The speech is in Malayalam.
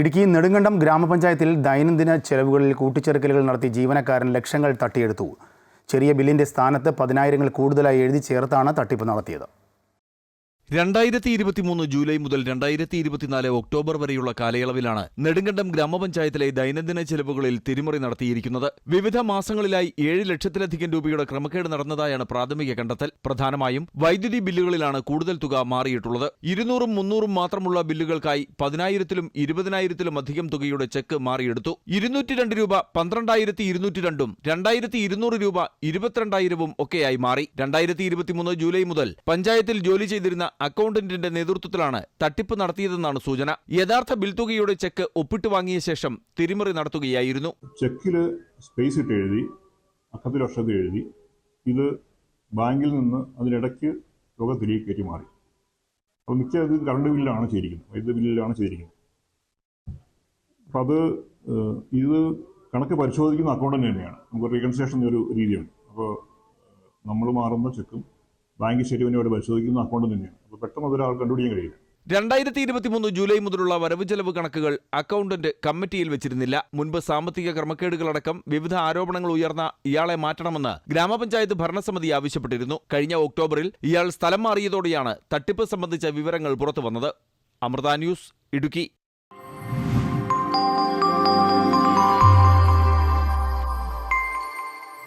ഇടുക്കി നെടുങ്കണ്ടം ഗ്രാമപഞ്ചായത്തിൽ ദൈനംദിന ചെലവുകളിൽ കൂട്ടിച്ചേർക്കലുകൾ നടത്തി ജീവനക്കാരൻ ലക്ഷങ്ങൾ തട്ടിയെടുത്തു. ചെറിയ ബില്ലിന്റെ സ്ഥാനത്ത് പതിനായിരങ്ങൾ കൂടുതലായി എഴുതി ചേർത്താണ് തട്ടിപ്പ് നടത്തിയത്. രണ്ടായിരത്തി ഇരുപത്തിമൂന്ന് ജൂലൈ മുതൽ രണ്ടായിരത്തി ഇരുപത്തിനാല് ഒക്ടോബർ വരെയുള്ള കാലയളവിലാണ് നെടുങ്കണ്ടം ഗ്രാമപഞ്ചായത്തിലെ ദൈനംദിന ചെലവുകളിൽ തിരിമറി നടത്തിയിരിക്കുന്നത്. വിവിധ മാസങ്ങളിലായി ഏഴ് ലക്ഷത്തിലധികം രൂപയുടെ ക്രമക്കേട് നടന്നതായാണ് പ്രാഥമിക കണ്ടെത്തൽ. പ്രധാനമായും വൈദ്യുതി ബില്ലുകളിലാണ് കൂടുതൽ തുക മാറിയിട്ടുള്ളത്. ഇരുന്നൂറും മുന്നൂറും മാത്രമുള്ള ബില്ലുകൾക്കായി പതിനായിരത്തിലും ഇരുപതിനായിരത്തിലും അധികം തുകയുടെ ചെക്ക് മാറിയെടുത്തു. ഇരുന്നൂറ്റി രണ്ട് രൂപ പന്ത്രണ്ടായിരത്തി ഇരുന്നൂറ്റി രണ്ടും രണ്ടായിരത്തി ഇരുന്നൂറ് രൂപ ഇരുപത്തിരണ്ടായിരവും ഒക്കെയായി മാറി. രണ്ടായിരത്തി ഇരുപത്തിമൂന്ന് ജൂലൈ മുതൽ പഞ്ചായത്തിൽ ജോലി ചെയ്തിരുന്ന അക്കൗണ്ടന്റിന്റെ നേതൃത്വത്തിലാണ് തട്ടിപ്പ് നടത്തിയതെന്നാണ് സൂചന. യഥാർത്ഥ ബിൽ തുകയുടെ ചെക്ക് ഒപ്പിട്ട് വാങ്ങിയ ശേഷം തിരിമറി നടത്തുകയായിരുന്നു. ചെക്കിൽ സ്പേസ് ഇട്ട് എഴുതി അക്കത്തിൽ വർഷത്തിൽ എഴുതി ഇത് ബാങ്കിൽ നിന്ന് അതിനിടയ്ക്ക് തുക തിരികെ കയറ്റി മാറി. അപ്പോൾ മിക്ക ഇത് കറണ്ട് ബില്ലാണ് ചെയ്തിരിക്കുന്നത് വൈദ്യുതി ബില്ലിലാണ് ചെയ്തിരിക്കുന്നത്. അപ്പം അത് ഇത് കണക്ക് പരിശോധിക്കുന്ന അക്കൗണ്ടന്റ് തന്നെയാണ്. നമുക്ക് റീകൺസിലേഷൻ ഒരു രീതിയുണ്ട്. അപ്പോൾ നമ്മൾ മാറുന്ന ചെക്കും ബാങ്ക് സ്റ്റേറ്റ്മെന്റ് പരിശോധിക്കുന്ന അക്കൗണ്ട് തന്നെയാണ്. അപ്പോൾ പെട്ടെന്ന് അതൊരാൾ കണ്ടുപിടിക്കാൻ കഴിയില്ല. രണ്ടായിരത്തി ഇരുപത്തിമൂന്ന് ജൂലൈ മുതലുള്ള വരവ് ചെലവ് കണക്കുകൾ അക്കൗണ്ടന്റ് കമ്മിറ്റിയിൽ വെച്ചിരുന്നില്ല. മുൻപ് സാമ്പത്തിക ക്രമക്കേടുകളടക്കം വിവിധ ആരോപണങ്ങൾ ഉയർന്ന ഇയാളെ മാറ്റണമെന്ന് ഗ്രാമപഞ്ചായത്ത് ഭരണസമിതി ആവശ്യപ്പെട്ടിരുന്നു. കഴിഞ്ഞ ഒക്ടോബറിൽ ഇയാൾ സ്ഥലം മാറിയതോടെയാണ് തട്ടിപ്പ് സംബന്ധിച്ച വിവരങ്ങൾ പുറത്തുവന്നത്. അമൃത ന്യൂസ് ഇടുക്കി.